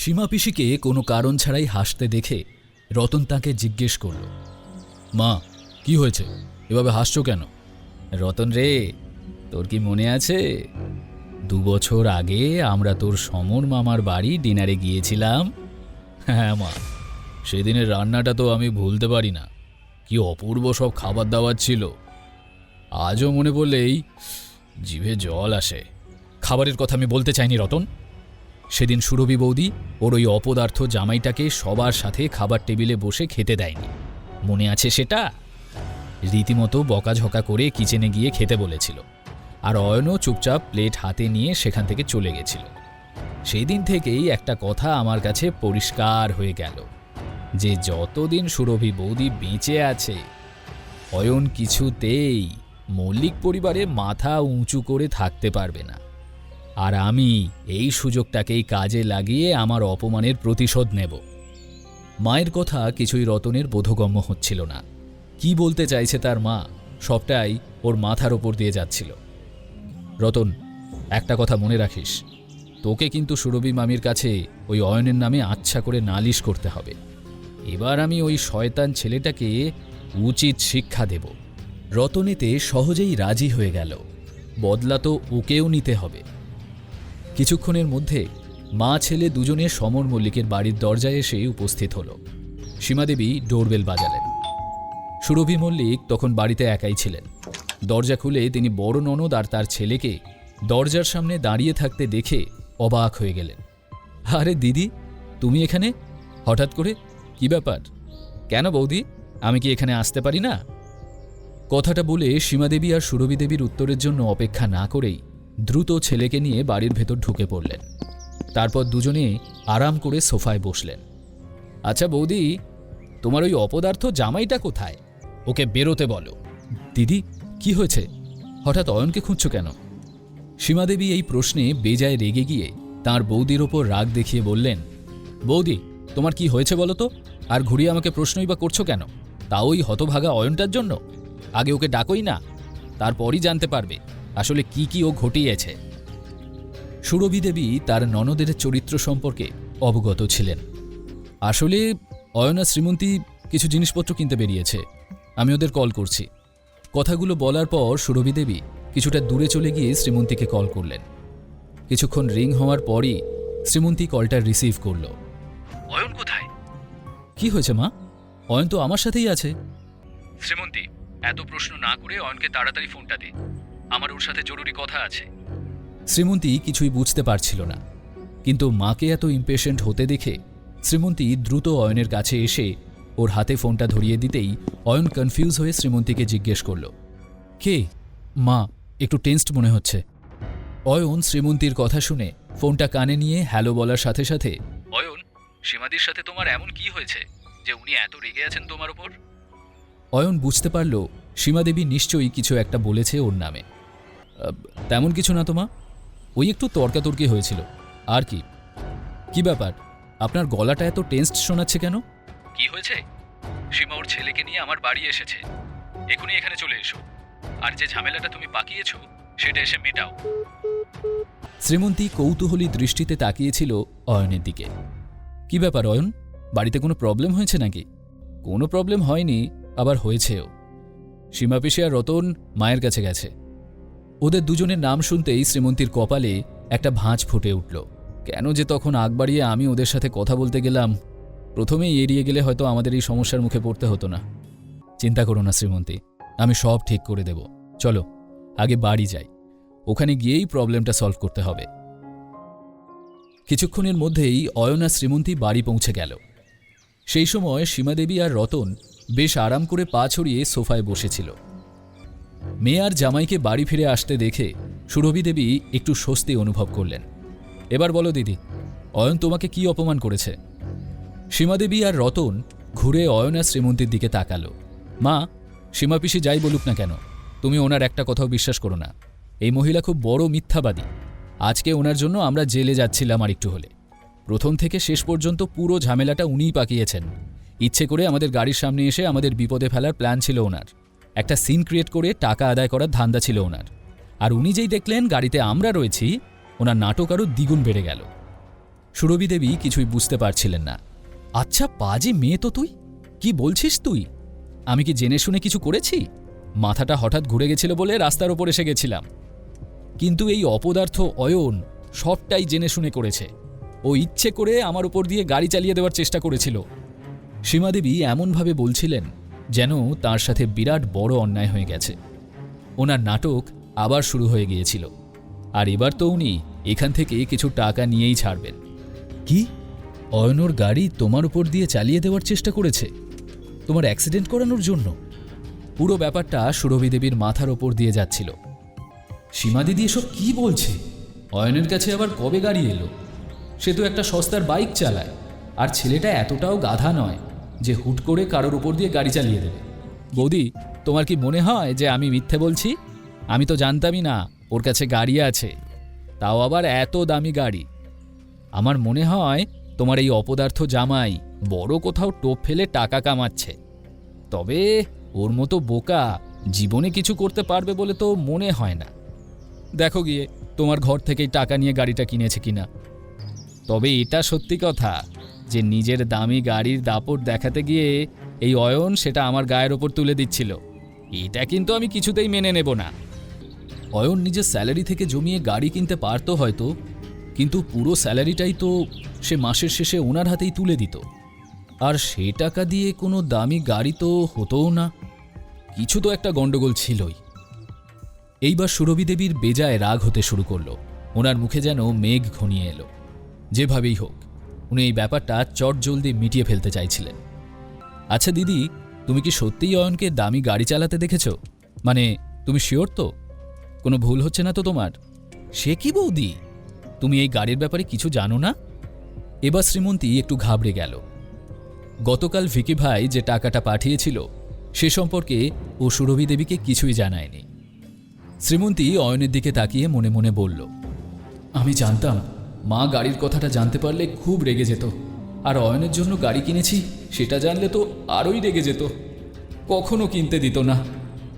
সীমা পিসিকে কোনো কারণ ছাড়াই হাসতে দেখে রতন তাকে জিজ্ঞেস করল, মা, কি হয়েছে? এভাবে হাসছো কেন? রতন রে, তোর কি মনে আছে? দু বছর আগে আমরা তোর সমর মামার বাড়ি ডিনারে গিয়েছিলাম। হ্যাঁ মা, সেদিনের রান্নাটা তো আমি ভুলতে পারি না। কি অপূর্ব সব খাবার দাবার ছিল। আজও মনে পড়লেই জিভে জল আসে। খাবারের কথা আমি বলতে চাইনি রতন। সেদিন সুরভি বৌদি ওর ওই অপদার্থ জামাইটাকে সবার সাথে খাবার টেবিলে বসে খেতে দেয়নি। মনে আছে সেটা? রীতিমতো বকাঝকা করে কিচেনে গিয়ে খেতে বলেছিল। আর অয়নও চুপচাপ প্লেট হাতে নিয়ে সেখান থেকে চলে গেছিল। সেই দিন থেকেই একটা কথা আমার কাছে পরিষ্কার হয়ে গেল যে যতদিন সুরভি বৌদি বেঁচে আছে, অয়ন কিছুতেই মল্লিক পরিবারে মাথা উঁচু করে থাকতে পারবে না। আর আমি এই সুযোগটাকেই কাজে লাগিয়ে আমার অপমানের প্রতিশোধ নেব। মায়ের কথা কিছুই রতনের বোধগম্য হচ্ছিল না। কি বলতে চাইছে তার মা, সবটাই ওর মাথার ওপর দিয়ে যাচ্ছিল। রতন, একটা কথা মনে রাখিস, তোকে কিন্তু সুরভি মামির কাছে ওই অয়নের নামে আচ্ছা করে নালিশ করতে হবে। এবার আমি ওই শয়তান ছেলেটাকে উচিত শিক্ষা দেব। রতনেতে সহজেই রাজি হয়ে গেল। বদলা তো ওকেও নিতে হবে। কিছুক্ষণের মধ্যে মা ছেলে দুজনে সমর মল্লিকের বাড়ির দরজায় এসে উপস্থিত হল। সীমাদেবী ডোরবেল বাজালেন। সুরভি মল্লিক তখন বাড়িতে একাই ছিলেন। দরজা খুলে তিনি বড় ননদ আর তার ছেলেকে দরজার সামনে দাঁড়িয়ে থাকতে দেখে অবাক হয়ে গেলেন। আরে দিদি, তুমি এখানে? হঠাৎ করে? কি ব্যাপার? কেন বৌদি, আমি কি এখানে আসতে পারি না? কথাটা বলে সীমাদেবী আর সুরভি দেবীর উত্তরের জন্য অপেক্ষা না করেই দ্রুত ছেলেকে নিয়ে বাড়ির ভেতর ঢুকে পড়লেন। তারপর দুজনে আরাম করে সোফায় বসলেন। আচ্ছা বৌদি, তোমার ওই অপদার্থ জামাইটা কোথায়? ওকে বেরোতে বলো। দিদি, কি হয়েছে? হঠাৎ অয়নকে খুঁজছ কেন? সীমাদেবী এই প্রশ্নে বেজায় রেগে গিয়ে তার বৌদির ওপর রাগ দেখিয়ে বললেন, বৌদি, তোমার কি হয়েছে বলো তো? আর ঘুরিয়ে আমাকে প্রশ্নই বা করছ কেন? তা ওই হতভাগা অয়নটার জন্য? আগে ওকে ডাকই না, তারপরই জানতে পারবে। আসলে কি কি ও ঘটিয়েছে? সুরভি দেবী তার ননদের চরিত্র সম্পর্কে অবগত ছিলেন। আসলে অয়না শ্রীমন্তী কিছু জিনিসপত্র কিনতে বেরিয়েছে। আমি ওদের কল করছি। কথাগুলো বলার পর সুরভি দেবী কিছুটা দূরে চলে গিয়ে শ্রীমন্তীকে কল করলেন। কিছুক্ষণ রিং হওয়ার পরই শ্রীমন্তী কলটা রিসিভ করল। অয়ন কোথায়? কি হয়েছে মা? অয়ন তো আমার সাথেই আছে। শ্রীমন্তী এত প্রশ্ন না করে অয়নকে তাড়াতাড়ি ফোনটা দে। আমার ওর সাথে জরুরি কথা আছে। শ্রীমন্তী কিছুই বুঝতে পারছিল না। কিন্তু মাকে এত ইম্পেশেন্ট হতে দেখে শ্রীমন্তী দ্রুত অয়নের কাছে এসে ওর হাতে ফোনটা ধরিয়ে দিতেই অয়ন কনফিউজ হয়ে শ্রীমন্তীকে জিজ্ঞেস করল কে? মা একটু টেন্সড মনে হচ্ছে। অয়ন শ্রীমন্তীর কথা শুনে ফোনটা কানে নিয়ে হ্যালো বলার সাথে সাথে অয়ন সীমাদির সাথে তোমার এমন কি হয়েছে যে উনি এত রেগে আছেন তোমার ওপর অয়ন বুঝতে পারল সীমাদেবী নিশ্চয়ই কিছু একটা বলেছে ওর নামে। তেমন কিছু না তোমা ওই একটু তর্কাতর্কি হয়েছিল। আর কি? কি ব্যাপার? আপনার গলাটা এত টেন্সড শোনাচ্ছে কেন? কি হয়েছে? সীমা ওর ছেলেকে নিয়ে আমার বাড়ি এসেছে। এখনই এখানে চলে এসো। আর যে ঝামেলাটা তুমি পাকিয়েছো সেটা এসে মেটাও। শ্রীমন্তী কৌতূহলী দৃষ্টিতে তাকিয়েছিল অয়নের দিকে। কি ব্যাপার অয়ন? বাড়িতে কোনো প্রবলেম হয়েছে নাকি? কোনো প্রবলেম হয়নি আবার হয়েছেও। সীমা পিসি আর রতন মায়ের কাছে গেছে। ওদের দুজনের নাম শুনতেই শ্রীমন্তীর কপালে একটা ভাঁজ ফুটে উঠল। কেন যে তখন আগ বাড়িয়ে আমি ওদের সাথে কথা বলতে গেলাম, প্রথমেই এড়িয়ে গেলে হয়তো আমাদের এই সমস্যার মুখে পড়তে হতো না। চিন্তা করো না শ্রীমন্তী, আমি সব ঠিক করে দেব। চলো, আগে বাড়ি যাই। ওখানে গিয়েই প্রবলেমটা সলভ করতে হবে। কিছুক্ষণের মধ্যেই অয়না শ্রীমন্তী বাড়ি পৌঁছে গেল। সেই সময় সীমাদেবী আর রতন বেশ আরাম করে পা ছড়িয়ে সোফায় বসেছিল। মেয়ে আর জামাইকে বাড়ি ফিরে আসতে দেখে সুরভি দেবী একটু স্বস্তি অনুভব করলেন। এবার বলো দিদি, অয়ন তোমাকে কি অপমান করেছে? সীমাদেবী আর রতন ঘুরে অয়না শ্রীমন্তীর দিকে তাকালো। মা, সীমা পিসি যাই বলুক না কেন, তুমি ওনার একটা কথাও বিশ্বাস করো না। এই মহিলা খুব বড় মিথ্যাবাদী। আজকে ওনার জন্য আমরা জেলে যাচ্ছিলাম আর একটু হলে। প্রথম থেকে শেষ পর্যন্ত পুরো ঝামেলাটা উনিই পাকিয়েছেন। ইচ্ছে করে আমাদের গাড়ির সামনে এসে আমাদের বিপদে ফেলার প্ল্যান ছিল ওনার। একটা সিন ক্রিয়েট করে টাকা আদায় করার ধান্দা ছিল ওনার। আর উনি যেই দেখলেন, গাড়িতে আমরা রয়েছি, ওনার নাটক আরও দ্বিগুণ বেড়ে গেল। সুরভি দেবী কিছুই বুঝতে পারছিলেন না। আচ্ছা পাজি মেয়ে তো তুই? কি বলছিস তুই? আমি কি জেনে শুনে কিছু করেছি? মাথাটা হঠাৎ ঘুরে গেছিল বলে রাস্তার ওপর এসে গেছিলাম। কিন্তু এই অপদার্থ অয়ন সবটাই জেনে শুনে করেছে। ও ইচ্ছে করে আমার উপর দিয়ে গাড়ি চালিয়ে দেওয়ার চেষ্টা করেছিল। সীমাদেবী এমনভাবে বলছিলেন যেন তার সাথে বিরাট বড় অন্যায় হয়ে গেছে। ওনার নাটক আবার শুরু হয়ে গিয়েছিল। আর এবার তো উনি এখান থেকে কিছু টাকা নিয়েই ছাড়বেন। কি? অয়নর গাড়ি তোমার উপর দিয়ে চালিয়ে দেওয়ার চেষ্টা করেছে? তোমার অ্যাক্সিডেন্ট করানোর জন্য? পুরো ব্যাপারটা সুরভি দেবীর মাথার ওপর দিয়ে যাচ্ছিল। সীমা দিদি এসব কি বলছে? অয়নের কাছে আবার কবে গাড়ি এলো? সে তো একটা সস্তার বাইক চালায়। আর ছেলেটা এতটাও গাধা নয়। যে হুট করে কারোর উপর দিয়ে গাড়ি চালিয়ে দেবে। বৌদি, তোমার কি মনে হয় যে আমি মিথ্যে বলছি? আমি তো জানতামই না, ওর কাছে গাড়ি আছে। তাও আবার এত দামি গাড়ি। আমার মনে হয় তোমার এই অপদার্থ জামাই বড় কোথাও টোপ ফেলে টাকা কামাচ্ছে। তবে ওর মতো বোকা জীবনে কিছু করতে পারবে বলে তো মনে হয় না। দেখো গিয়ে, তোমার ঘর থেকেই টাকা নিয়ে গাড়িটা কিনেছে কিনা। তবে এটা সত্যি কথা যে নিজের দামি গাড়ির দাপট দেখাতে গিয়ে এই অয়ন সেটা আমার গায়ের ওপর তুলে দিচ্ছিল। এটা কিন্তু আমি কিছুতেই মেনে নেব না। অয়ন নিজের স্যালারি থেকে জমিয়ে গাড়ি কিনতে পারতো হয়তো, কিন্তু পুরো স্যালারিটাই তো সে মাসের শেষে ওনার হাতেই তুলে দিত। আর সে টাকা দিয়ে কোনো দামি গাড়ি তো হতোও না। কিছু তো একটা গণ্ডগোল ছিলই। এইবার সুরভি দেবীর বেজায় রাগ হতে শুরু করল। ওনার মুখে যেন মেঘ ঘনিয়ে এলো। যেভাবেই হোক উনি এই ব্যাপারটা চট জলদি মিটিয়ে ফেলতে চাইছিলেন। আচ্ছা দিদি, তুমি কি সত্যিই অয়নকে দামি গাড়ি চালাতে দেখেছ? মানে তুমি শিওর তো? কোনো ভুল হচ্ছে না তো তোমার? সে কি বৌদি? তুমি এই গাড়ির ব্যাপারে কিছু জানো না? এবার শ্রীমন্তী একটু ঘাবড়ে গেল। গতকাল ভিকি ভাই যে টাকাটা পাঠিয়েছিল, সে সম্পর্কে ও সুরভি দেবীকে কিছুই জানায়নি। শ্রীমন্তী অয়নের দিকে তাকিয়ে মনে মনে বলল, আমি জানতাম মা গাড়ির কথাটা জানতে পারলে খুব রেগে যেত। আর অয়নের জন্য গাড়ি কিনেছি, সেটা জানলে তো আরোই রেগে যেত। কখনো কিনতে দিত না।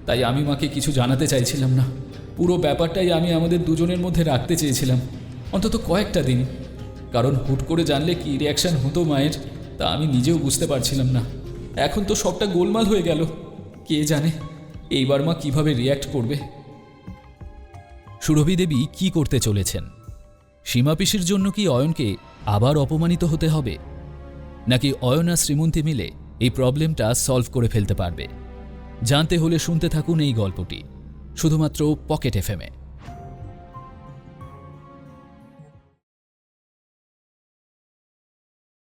তাই আমি মাকে কিছু জানাতে চাইছিলাম না। পুরো ব্যাপারটাই আমি আমাদের দুজনের মধ্যে রাখতে চেয়েছিলাম, অন্তত কয়েকটা দিন। কারণ হুট করে জানলে কি রিয়াকশন হতো মায়ের, তা আমি নিজেও বুঝতে পারছিলাম না। এখন তো সবটা গোলমাল হয়ে গেল। কে জানে, এইবার মা কীভাবে রিয়্যাক্ট করবে? সুরভি দেবী কি করতে চলেছেন? সীমা পিসির জন্য কি অয়নকে আবার অপমানিত হতে হবে? নাকি অয়ন আর শ্রীমন্তী মিলে এই প্রবলেমটা সলভ করে ফেলতে পারবে? জানতে হলে শুনতে থাকুন এই গল্পটি, শুধুমাত্র পকেট এফএমে